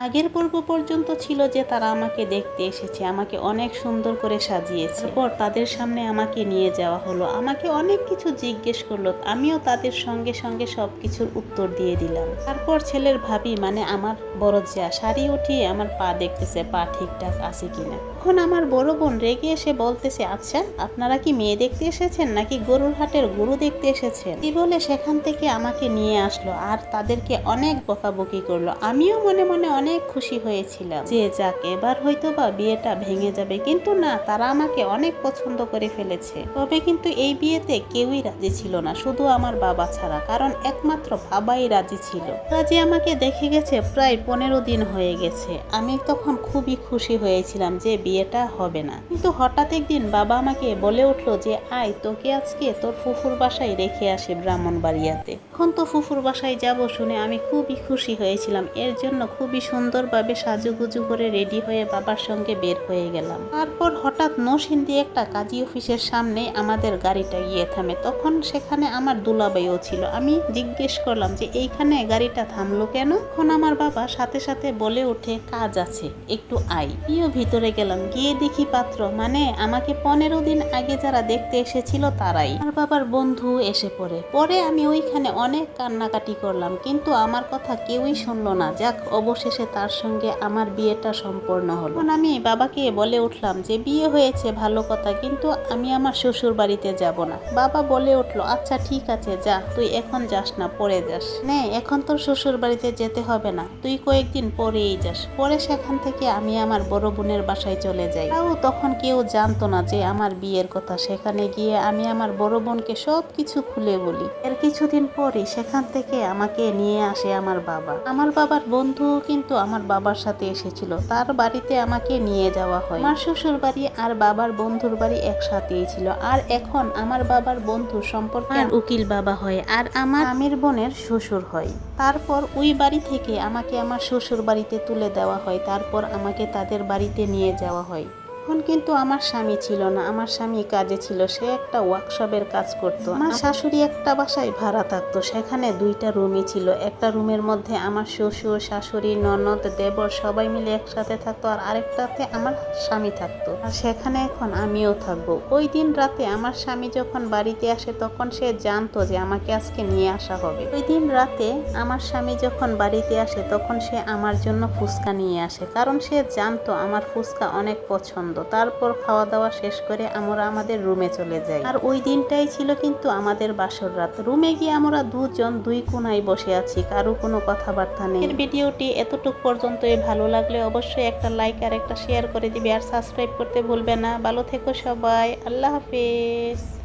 আগের পর্ব পর্যন্ত ছিল যে তারা আমাকে দেখতে এসেছে, আমাকে অনেক সুন্দর করে সাজিয়েছে। পর তাদের সামনে আমাকে নিয়ে যাওয়া হলো। আমাকে অনেক কিছু জিজ্ঞেস করল, আমিও তাদের সঙ্গে সঙ্গে সব কিছুর উত্তর দিয়ে দিলাম। তারপর ছেলের ভাবি মানে আমার বড় যা শাড়ি উঠিয়ে আমার পা দেখতেছে, পা ঠিকঠাক আছে কিনা। এখন আমার বড় বোন রেগে এসে বলতেছে আচ্ছা আপনারা কি মেয়ে দেখতে এসেছেন নাকি গরুর হাটের গরু দেখতে এসেছেন? এই বলে, সেখান থেকে আমাকে নিয়ে আসলো আর তাদেরকে অনেক বকাবকি করল। আমিও মনে মনে অনেক খুশি হয়েছিলাম। যে যাক, এবার হয়তো বা বিয়েটা ভেঙে যাবে। কিন্তু না, তারা আমাকে অনেক পছন্দ করে ফেলেছে। তবে কিন্তু এই বিয়েতে কেউই রাজি ছিল না, শুধু আমার বাবা ছাড়া। কারণ একমাত্র বাবাই রাজি ছিল। রাজি আমাকে দেখে গেছে প্রায় পনেরো দিন হয়ে গেছে। আমি তখন খুবই খুশি হয়েছিলাম যে বিয়েটা হবে না। কিন্তু হঠাৎ একদিন বাবা আমাকে বলে উঠল যে, আয়, তোকে আজকে তোর ফুফুর বাসায় রেখে আসে ব্রাহ্মণবাড়িয়াতে। এখন তো ফুফুর বাসায় যাব শুনে আমি খুবই খুশি হয়েছিলাম। এর জন্য খুবই সুন্দরভাবে সাজুগুজু করে রেডি হয়ে বাবার সঙ্গে বের হয়ে গেলাম। তারপর হঠাৎ নসিন্দি একটা কাজী অফিসের সামনে আমাদের গাড়িটা গিয়ে থামে। তখন সেখানে আমার দুলাবাইও ছিল। আমি জিজ্ঞেস করলাম যে, এইখানে গাড়িটা থামলো কেন? এখন আমার বাবা সাথে সাথে বলে ওঠে, কাজ আছে, একটু আই আমিও ভিতরে গেলাম। গিয়ে দেখি পাত্র মানে আমাকে পনেরো দিন আগে যারা দেখতে এসেছিল তারাই। আমার বাবার বন্ধু এসে পড়ে। পরে আমি ওইখানে অনেক কান্নাকাটি করলাম, কিন্তু আমার কথা কেউই শুনলো না। যাক, অবশেষে তার সঙ্গে আমার বিয়েটা সম্পন্ন হলো। এখন আমি বাবাকে বলে উঠলাম যে, বিয়ে হয়েছে, ভালো কথা, কিন্তু আমি আমার শ্বশুর বাড়িতে যাব না। বাবা বলে উঠল আচ্ছা ঠিক আছে, যা, তুই এখন যাস না, পরে যাস। নে, এখন তোর শ্বশুর বাড়িতে যেতে হবে না, তুই কয়েকদিন পরেই যাস। পরে সেখান থেকে আমি আমার বড় বোনের বাসায় চলে যাই। তাও তখন কেউ জানতো না যে, আমার বিয়ের কথা। সেখানে গিয়ে আমি আমার বড় বোনকে সব কিছু খুলে বলি। এর কিছুদিন পরই সেখান থেকে আমাকে নিয়ে আসে আমার বাবা। আমার বাবার বন্ধু কিন্তু আমার বাবার সাথে এসেছিল। তার বাড়িতে আমাকে নিয়ে যাওয়া হয়। আমার শ্বশুর বাড়ি আর বাবার বন্ধুর বাড়ি একসাথেই ছিল। আর এখন আমার বাবার বন্ধু সম্পর্কে উকিল বাবা হয় আর আমার আমির বোনের শ্বশুর হয়। তারপর ওই বাড়ি থেকে আমাকে আমার শ্বশুর বাড়িতে তুলে দেওয়া হয়। তারপর আমাকে তাদের বাড়িতে নিয়ে যাওয়া হয়। তখন কিন্তু আমার স্বামী ছিল না। আমার স্বামী কাজে ছিল সে একটা ওয়ার্কশপের কাজ করত। আমার শাশুড়ি একটা বাসায় ভাড়া থাকতো সেখানে দুইটা রুমই ছিল। একটা রুমের মধ্যে আমার শ্বশুর শাশুড়ি ননদ দেবর সবাই মিলে একসাথে থাকতো আর আরেকটাতে আমার স্বামী থাকতো। আর সেখানে এখন আমিও থাকব। ওই দিন রাতে আমার স্বামী যখন বাড়িতে আসে তখন সে জানতো যে আমাকে আজকে নিয়ে আসা হবে। ওই দিন রাতে আমার স্বামী যখন বাড়িতে আসে তখন সে আমার জন্য ফুচকা নিয়ে আসে। কারণ সে জানতো আমার ফুচকা অনেক পছন্দ। তারপর খাওয়া দাওয়া শেষ করে আমরা আমাদের রুমে চলে যাই। আর ওই দিনটাই ছিল কিন্তু আমাদের বাসর রাত। রুমে গিয়ে আমরা দুজন দুই কোনায় বসে আছি, কারও কোনো কথাবার্তা নেই। ভিডিওটি এতটুক পর্যন্তই। ভালো লাগলে অবশ্যই একটা লাইক আর একটা শেয়ার করে দিবে। আর সাবস্ক্রাইব করতে ভুলবে না। ভালো থেকো সবাই। আল্লাহ হাফেজ।